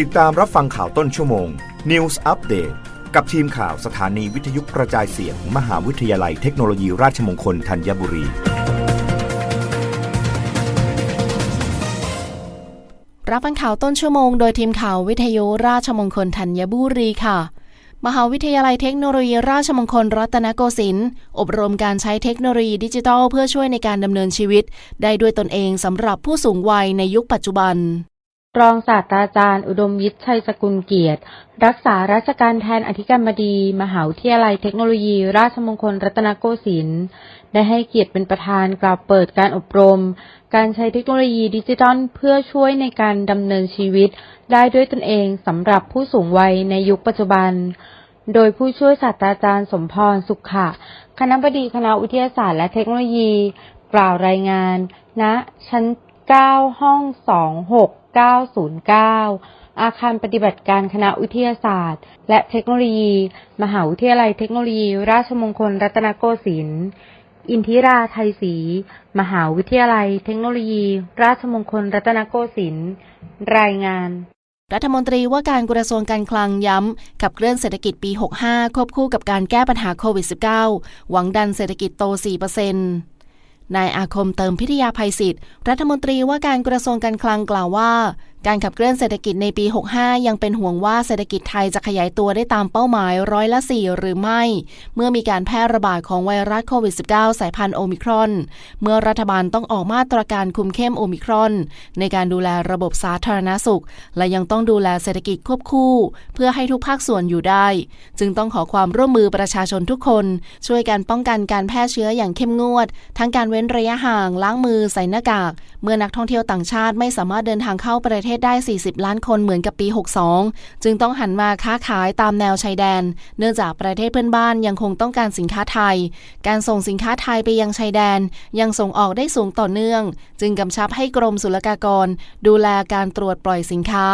ติดตามรับฟังข่าวต้นชั่วโมง News Update กับทีมข่าวสถานีวิทยุกระจายเสียงมหาวิทยาลัยเทคโนโลยีราชมงคลธัญบุรี รับฟังข่าวต้นชั่วโมงโดยทีมข่าววิทยุราชมงคลธัญบุรีค่ะ มหาวิทยาลัยเทคโนโลยีราชมงคลรัตนโกสินทร์อบรมการใช้เทคโนโลยีดิจิทัล เพื่อช่วยในการดำเนินชีวิต ได้ด้วยตนเองสำหรับผู้สูงวัยในยุคปัจจุบัน รองศาสตราจารย์ อุดมวิทย์ชัยสกุลเกียรติ รักษาราชการแทนอธิการบดี มหาวิทยาลัยเทคโนโลยี ราชมงคลรัตนโกสินทร์ได้ให้เกียรติเป็นประธานกล่าวเปิดการอบรม การใช้เทคโนโลยีดิจิทัลเพื่อช่วยในการดำเนินชีวิต ได้ด้วยตนเองสำหรับผู้สูงวัยในยุคปัจจุบัน โดยผู้ช่วยศาสตราจารย์สมพรสุขะคณะบดีคณะวิทยาศาสตร์และเทคโนโลยี กล่าวรายงานณชั้น 9 ห้อง 26909 อาคารปฏิบัติการคณะวิทยาศาสตร์ และเทคโนโลยี มหาวิทยาลัยเทคโนโลยี ราชมงคลรัตนโกสินทร์อินทิราไทยศรี มหาวิทยาลัยเทคโนโลยี ราชมงคลรัตนโกสินทร์รายงานรัฐมนตรีว่าการกระทรวงการคลังย้ำ กับเคลื่อนเศรษฐกิจปี 65 ควบคู่กับการแก้ปัญหาโควิด -19 หวังดันเศรษฐกิจโต 4% นายอาคมเติมพิทยาภัยศิษย์รัฐมนตรีว่าการกระทรวงการคลังกล่าวว่า การขับเคลื่อนเศรษฐกิจในปี 65 ยังเป็นห่วงว่าเศรษฐกิจไทยจะขยายตัวได้ตามเป้าหมายร้อยละ 4 หรือไม่ เมื่อมีการแพร่ระบาดของไวรัสโควิด -19 สายพันธุ์โอมิครอน เมื่อรัฐบาลต้องออกมาตรการคุมเข้มโอมิครอน ในการดูแลระบบสาธารณสุข และยังต้องดูแลเศรษฐกิจควบคู่ เพื่อให้ทุกภาคส่วนอยู่ได้ จึงต้องขอความร่วมมือประชาชนทุกคน ช่วยกันป้องกันการแพร่เชื้ออย่างเข้มงวด ทั้งการเว้นระยะห่างล้างมือใส่หน้ากาก เมื่อนักท่องเที่ยวต่างชาติไม่สามารถเดินทางเข้าประเทศศได้ 40 ล้านคนเหมือนกับปี 62 จึงต้องหันมาค้าขายตามแนวชายแดน เนื่องจากประเทศเพื่อนบ้านยังคงต้องการสินค้าไทย การส่งสินค้าไทยไปยังชายแดน ยังส่งออกได้สูงต่อเนื่อง จึงกำชับให้กรมศุลกากร ดูแลการตรวจปล่อยสินค้า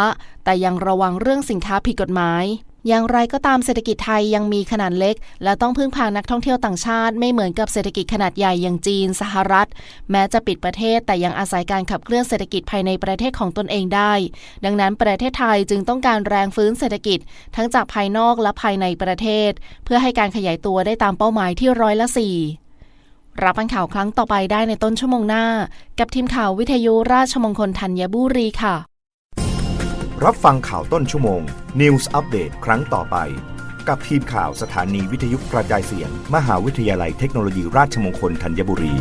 แต่ยังระวังเรื่องสินค้าผิดกฎหมาย อย่างไรก็ตามเศรษฐกิจไทยยังมีขนาดเล็ก และต้องพึ่งพานักท่องเที่ยวต่างชาติไม่เหมือนกับเศรษฐกิจขนาดใหญ่อย่างจีน สหรัฐ แม้จะปิดประเทศแต่ยังอาศัยการขับเคลื่อนเศรษฐกิจภายในประเทศของตนเองได้ ดังนั้นประเทศไทยจึงต้องการแรงฟื้นเศรษฐกิจ ทั้งจากภายนอกและภายในประเทศ เพื่อให้การขยายตัวได้ตามเป้าหมายที่ร้อยละสี่รับฟังข่าวครั้งต่อไปได้ในต้นชั่วโมงหน้า กับทีมข่าววิทยุราชมงคลธัญบุรีค่ะ รับฟังข่าวต้นชั่วโมง News Update ครั้งต่อไป กับทีมข่าวสถานีวิทยุกระจายเสียง มหาวิทยาลัยเทคโนโลยีราชมงคลธัญบุรี